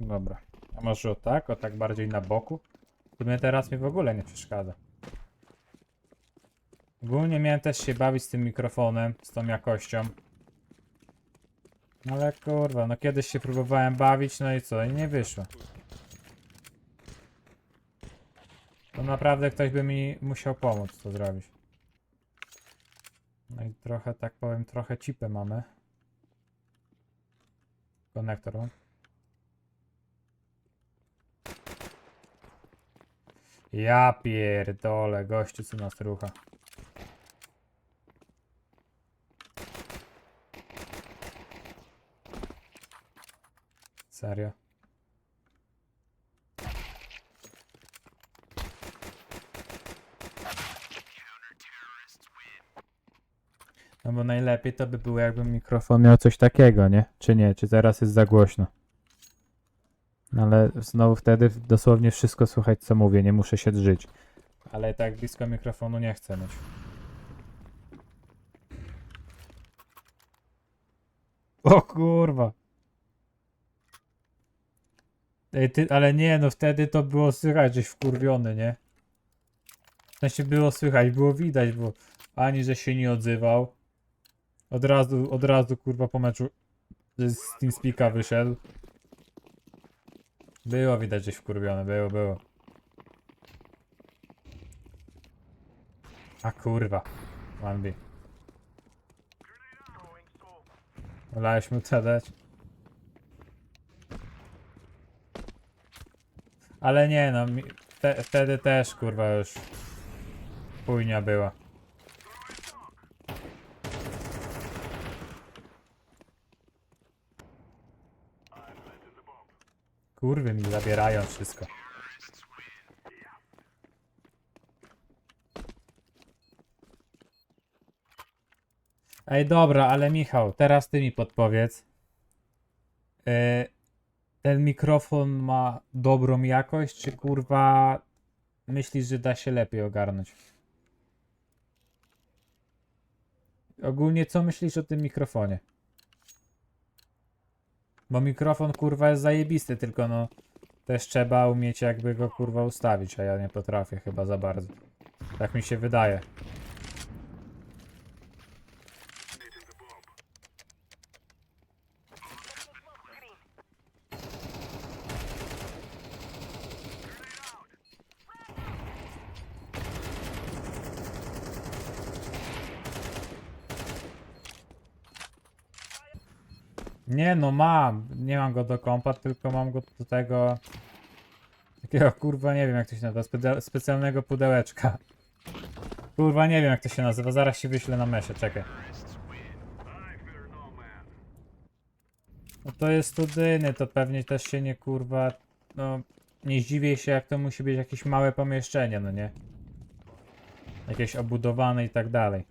Dobra. A może o tak? O tak bardziej na boku? To mnie teraz mi w ogóle nie przeszkadza. Ogólnie miałem też się bawić z tym mikrofonem, z tą jakością. Ale kurwa, no kiedyś się próbowałem bawić, no i co? I nie wyszło. To naprawdę ktoś by mi musiał pomóc to zrobić. No i trochę, tak powiem, trochę cipę mamy. Konektor. Ja pierdolę, gościu co nas rucha. Serio? No bo najlepiej to by było jakby mikrofon miał coś takiego, nie? Czy nie? Czy teraz jest za głośno? Ale znowu wtedy dosłownie wszystko słychać co mówię, nie muszę się drżyć. Ale tak blisko mikrofonu nie chcę mieć. O kurwa. Ej, ty, ale nie, no wtedy to było słychać, żeś wkurwiony, nie? W sensie było słychać, było widać, bo ani, że się nie odzywał. Od razu, od razu, kurwa, po meczu z TeamSpeaka wyszedł. Było widać, żeś wkurwiony, było, było. A kurwa. Mandy. Wolałeś mu to dać? Ale nie no, mi, te, wtedy też kurwa już chujnia była. Kurwy mi zabierają wszystko. Ej, dobra, ale Michał, teraz ty mi podpowiedz. E, ten mikrofon ma dobrą jakość, czy kurwa myślisz, że da się lepiej ogarnąć? Ogólnie co myślisz o tym mikrofonie? Bo mikrofon kurwa jest zajebisty, tylko no też trzeba umieć jakby go kurwa ustawić, a ja nie potrafię chyba za bardzo. Tak mi się wydaje. Nie no mam, nie mam go do kompa, tylko mam go do tego takiego kurwa nie wiem jak to się nazywa, specja- specjalnego pudełeczka. Kurwa nie wiem jak to się nazywa, zaraz się wyślę na mesie, czekaj. No to jest studyny, to pewnie też się nie kurwa, no nie zdziwię się jak to musi być jakieś małe pomieszczenie, no nie? Jakieś obudowane i tak dalej.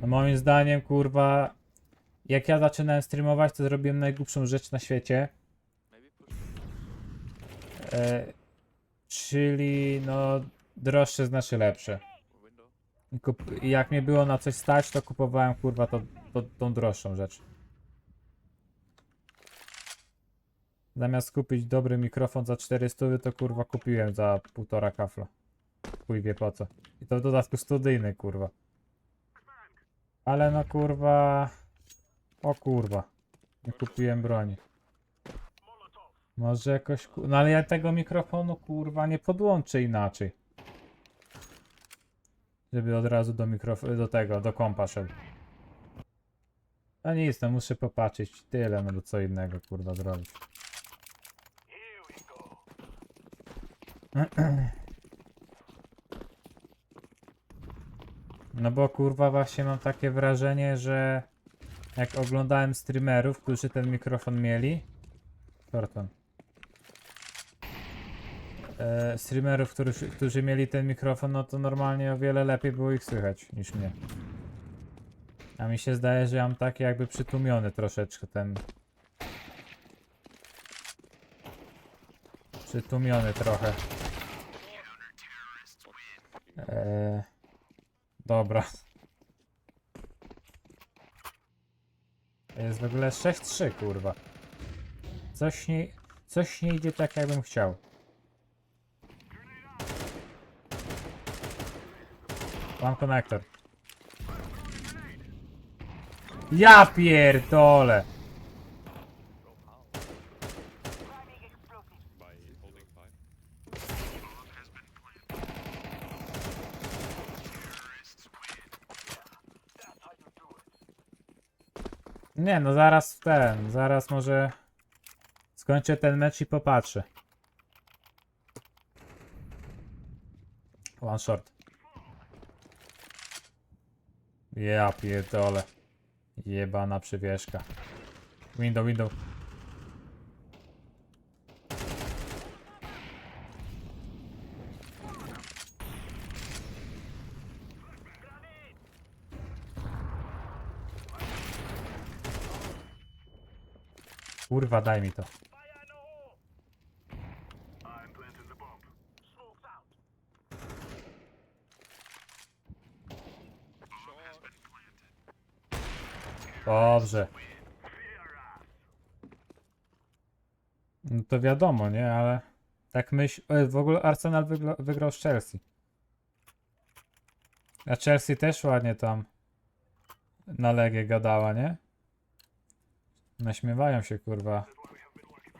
No moim zdaniem, kurwa, jak ja zaczynałem streamować, to zrobiłem najgłupszą rzecz na świecie. E, czyli, no, droższe znaczy lepsze. Kup- jak mnie było na coś stać, to kupowałem, kurwa, to, to, tą droższą rzecz. Zamiast kupić dobry mikrofon za 400, to kurwa kupiłem za półtora kafla. Chuj wie po co. I to w dodatku studyjny, kurwa. Ale no kurwa. O kurwa. Nie kupiłem broni. Może jakoś. No ale ja tego mikrofonu kurwa nie podłączę inaczej. Żeby od razu do mikrofonu, do tego, do kompa szedł. A nic, no muszę popatrzeć. Tyle, no bo co innego kurwa zrobić. No bo kurwa właśnie mam takie wrażenie, że jak oglądałem streamerów, którzy ten mikrofon mieli. Torton. E, streamerów, którzy, którzy mieli ten mikrofon, no to normalnie o wiele lepiej było ich słychać niż mnie. A mi się zdaje, że ja mam taki jakby przytłumiony troszeczkę ten. Przytłumiony trochę. Eee, dobra. Jest w ogóle 6-3, kurwa. Coś nie, coś nie idzie tak, jakbym chciał. Mam konektor. Ja pierdolę! Nie, no zaraz ten, zaraz może skończę ten mecz i popatrzę. One short. Ja pierdolę. Jebana przywieszka. Window, window. Kurwa, daj mi to. Dobrze. No to wiadomo, nie? Ale tak myśl... e, W ogóle Arsenal wygrał z Chelsea. A Chelsea też ładnie tam na Legię gadała, nie? Naśmiewają się, kurwa,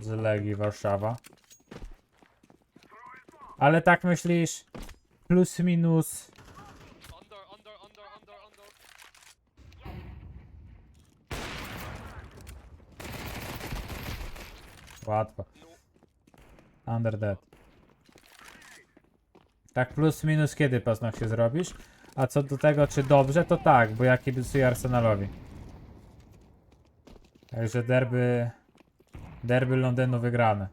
z Legii Warszawa. Ale tak myślisz, plus minus... Łatwo. Under dead. Tak plus minus kiedy paznokcie zrobisz? A co do tego, czy dobrze, to tak, bo ja kibicuję Arsenalowi. Także derby... Derby Londynu wygrane.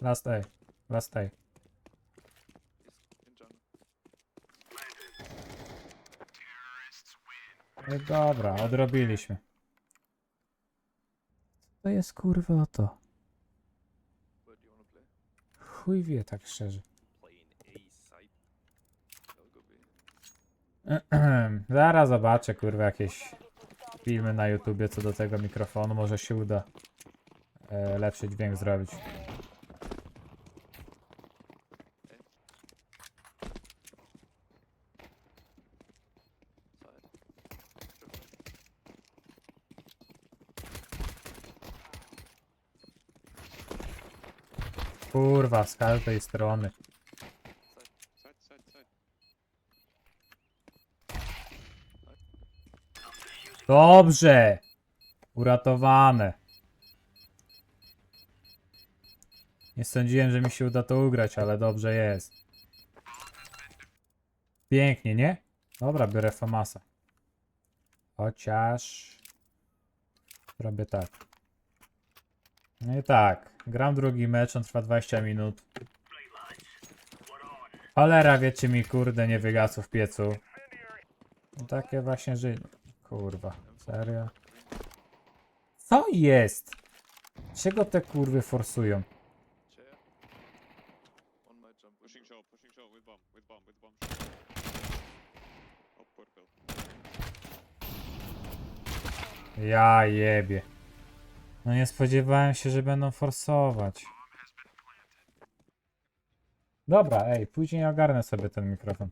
Last day. Last jungle. No dobra, odrobiliśmy. To jest kurwa o to? Chuj wie tak szczerze. Zaraz zobaczę, kurwa, jakieś filmy na YouTubie co do tego mikrofonu. Może się uda e, lepszy dźwięk zrobić. Side. Kurwa, z każdej strony. Dobrze! Uratowane. Nie sądziłem, że mi się uda to ugrać, ale dobrze jest. Pięknie, nie? Dobra, biorę Famasa. Chociaż... Robię tak. No i tak. Gram drugi mecz, on trwa 20 minut. Cholera, wiecie mi, kurde, nie wygasł w piecu. No takie właśnie życie. Kurwa, serio? Co jest? Czego te kurwy forsują? Ja jebie. No nie spodziewałem się, że będą forsować. Dobra, ej, później ogarnę sobie ten mikrofon.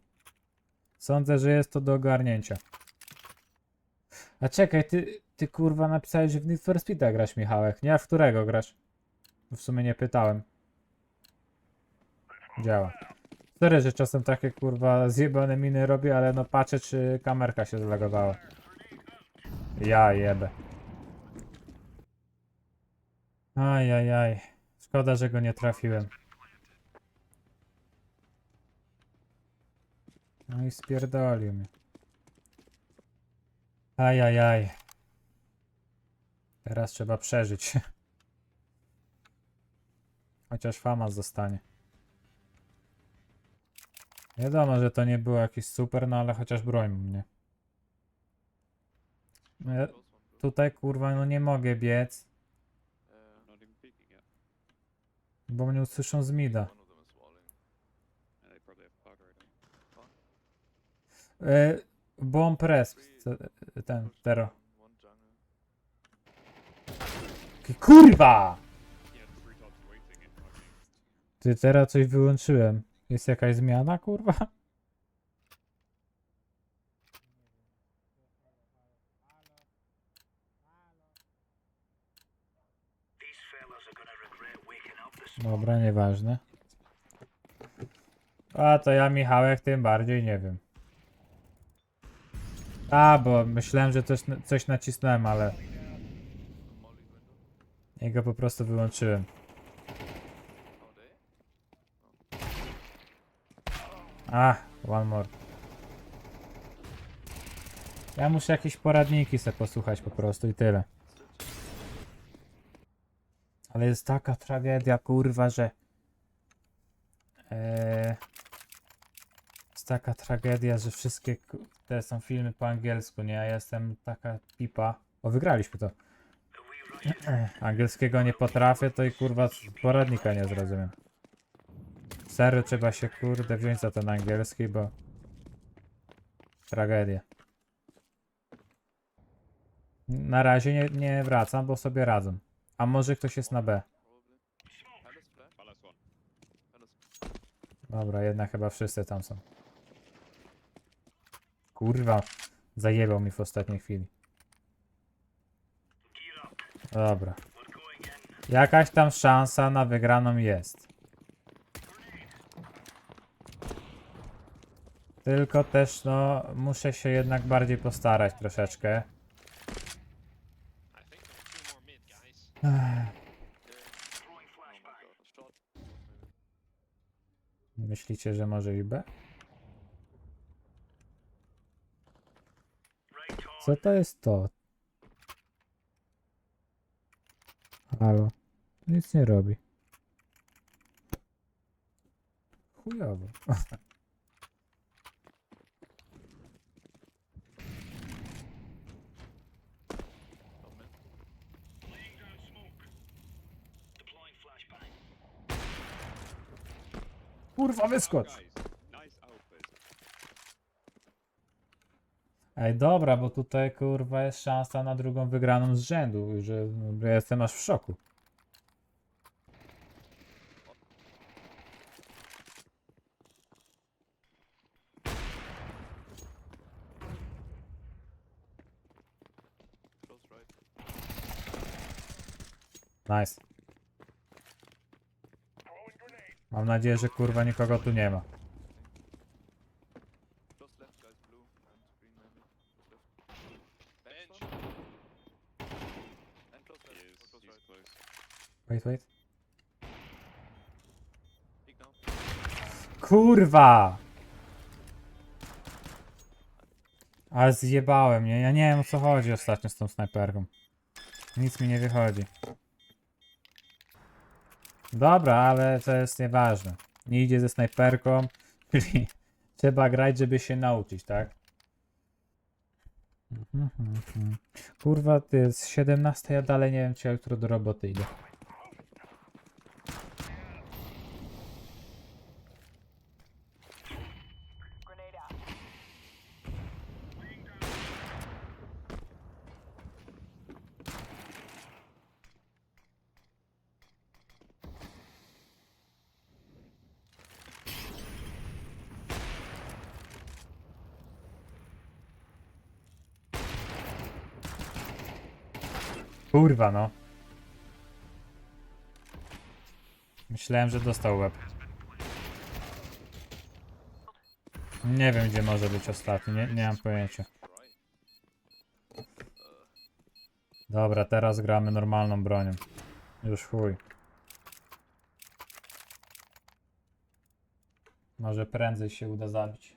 Sądzę, że jest to do ogarnięcia. A czekaj, ty, ty kurwa napisałeś, że w Need for Speed'a grasz, Michałek, nie? A w którego grasz? W sumie nie pytałem. Działa. Sorry, że czasem takie kurwa zjebane miny robię, ale no patrzę, czy kamerka się zlagowała. Ja jebę. Ajajaj. Szkoda, że go nie trafiłem. No i spierdolił mnie. Ajajaj. Teraz trzeba przeżyć. Chociaż famas zostanie. Wiadomo, że to nie było jakieś super, no ale chociaż broń mnie. Ja one, blue. tutaj kurwa no nie mogę biec, bo mnie usłyszą z mida. E, bomb co- ten, tero. Kurwa! Ty teraz coś wyłączyłem. Jest jakaś zmiana, kurwa? Dobra, nieważne. A to ja Michałek tym bardziej nie wiem. A, bo myślałem, że coś, coś nacisnąłem, ale jego po prostu wyłączyłem. A, one more. Ja muszę jakieś poradniki sobie posłuchać po prostu i tyle. Ale jest taka tragedia, kurwa, że... Eee, jest taka tragedia, że wszystkie te są filmy po angielsku, nie? Ja jestem taka pipa. O, wygraliśmy to. Angielskiego nie potrafię, to i kurwa poradnika nie zrozumiem. Serio trzeba się kurde wziąć za ten angielski, bo... Tragedia. Na razie nie, nie wracam, bo sobie radzą. A może ktoś jest na B. Dobra, jednak chyba wszyscy tam są. Kurwa, zajebał mi w ostatniej chwili. Dobra. Jakaś tam szansa na wygraną jest. Tylko też, no, muszę się jednak bardziej postarać troszeczkę. I think there's two more mid, guys. Ech, Yeah. Oh my god, a shot. Maybe. Myślicie, że może i B? Co to jest to? Halo. Nic nie robi. Chujowo. Oh, man. Kurwa, wyskocz! Ej, dobra, bo tutaj kurwa jest szansa na drugą wygraną z rzędu, że ja jestem aż w szoku. Nice. Mam nadzieję, że kurwa nikogo tu nie ma. Wait, wait. Kurwa! Ale zjebałem, nie? Ja nie wiem o co chodzi ostatnio z tą snajperką. Nic mi nie wychodzi. Dobra, ale to jest nieważne. Nie idzie ze snajperką, czyli trzeba grać, żeby się nauczyć, tak? Mhm, mhm. Kurwa, ty jest 17, ja dalej nie wiem, czy jutro do roboty idę. Kurwa, no. Myślałem, że dostał łeb. Nie wiem, gdzie może być ostatni, nie, nie mam pojęcia. Dobra, teraz gramy normalną bronią. Już chuj. Może prędzej się uda zabić.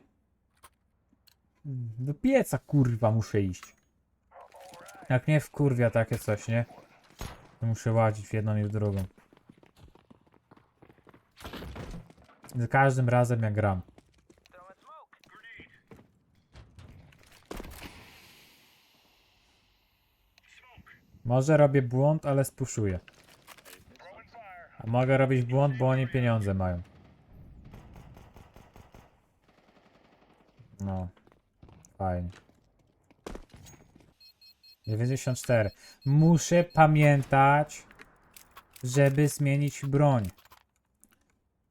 Do pieca, kurwa, muszę iść. Jak nie wkurwia takie coś, nie? To muszę łazić w jedną i w drugą. Za każdym razem jak gram. Może robię błąd, ale spuszuję. A mogę robić błąd, bo oni pieniądze mają. No. Fajnie. 94. Muszę pamiętać, żeby zmienić broń.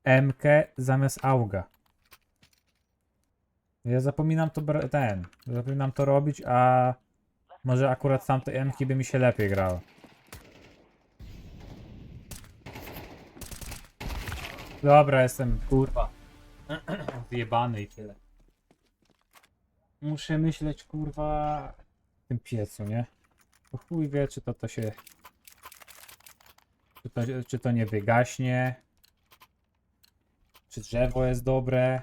MK zamiast AUGA. Ja zapominam to ten. Zapominam to robić, a może akurat z tamtej MK by mi się lepiej grało. Dobra, jestem kurwa. Zjebany i tyle. Muszę myśleć kurwa tym piecu, nie? Bo chuj wie, czy to to się. Czy to, czy to nie wygaśnie. Czy drzewo jest dobre.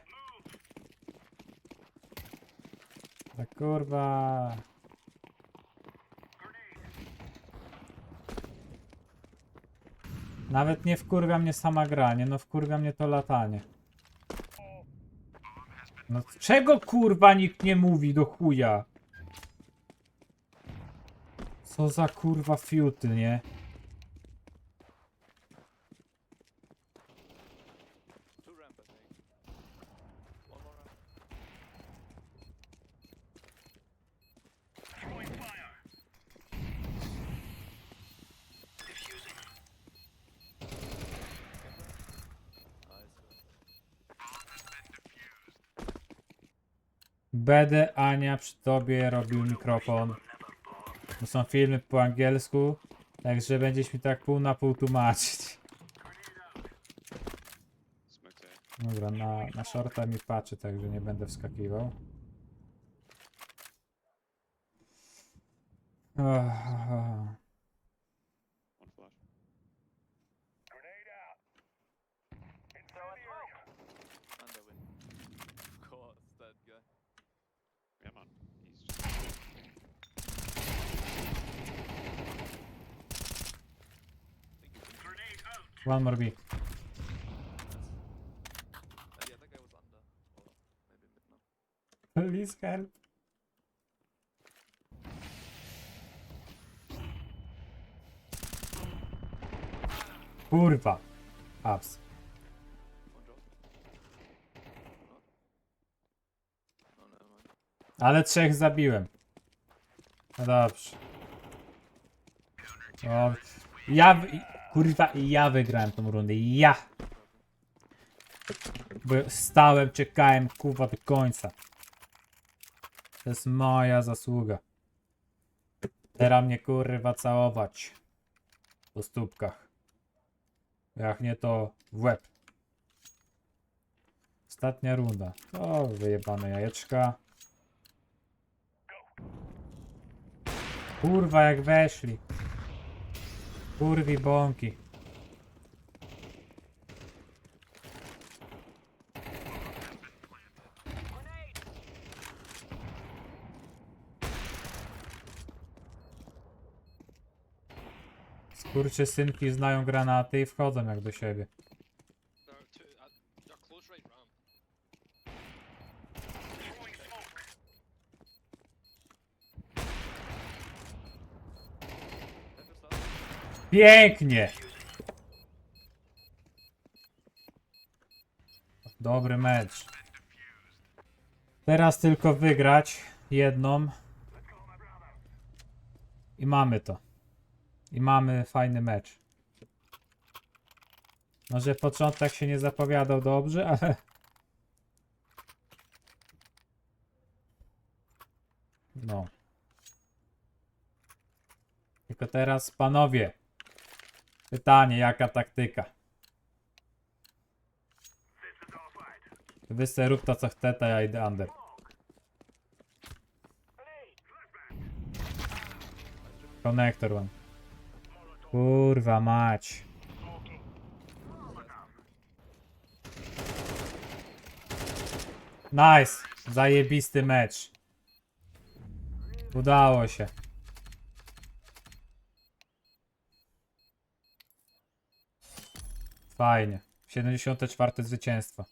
Tak kurwa. Nawet nie wkurwia mnie sama gra, nie no wkurwia mnie to latanie. No czego kurwa nikt nie mówi do chuja? Co za kurwa fiuty, nie? Będę Ania przy tobie robił mikrofon. To są filmy po angielsku, także będziesz mi tak pół na pół tłumaczyć. Dobra, na, na shorta mi patrzy, także nie będę wskakiwał. Oh, One one more B. Please help. Kurwa. Mind. Ale trzech zabiłem. No dobrze. O, ja, kurwa, ja wygrałem tą rundę. Ja. Bo stałem, czekałem, kurwa, do końca. To jest moja zasługa. Teraz mnie, kurwa, całować. Po stópkach. Jak nie, to w łeb. Ostatnia runda. O, wyjebane jajeczka. Kurwa, jak weszli. Kurwi bąki. Skurcze synki znają granaty i wchodzą jak do siebie. Pięknie! Dobry mecz. Teraz tylko wygrać jedną. I mamy to. I mamy fajny mecz. Może początek się nie zapowiadał dobrze, ale... No. Tylko teraz panowie. Pytanie, jaka taktyka? Wy se rób to co chcecie, ja idę under. Connector one. Kurwa mać. Nice. Zajebisty mecz. Udało się. Fajnie. 74 zwycięstwo.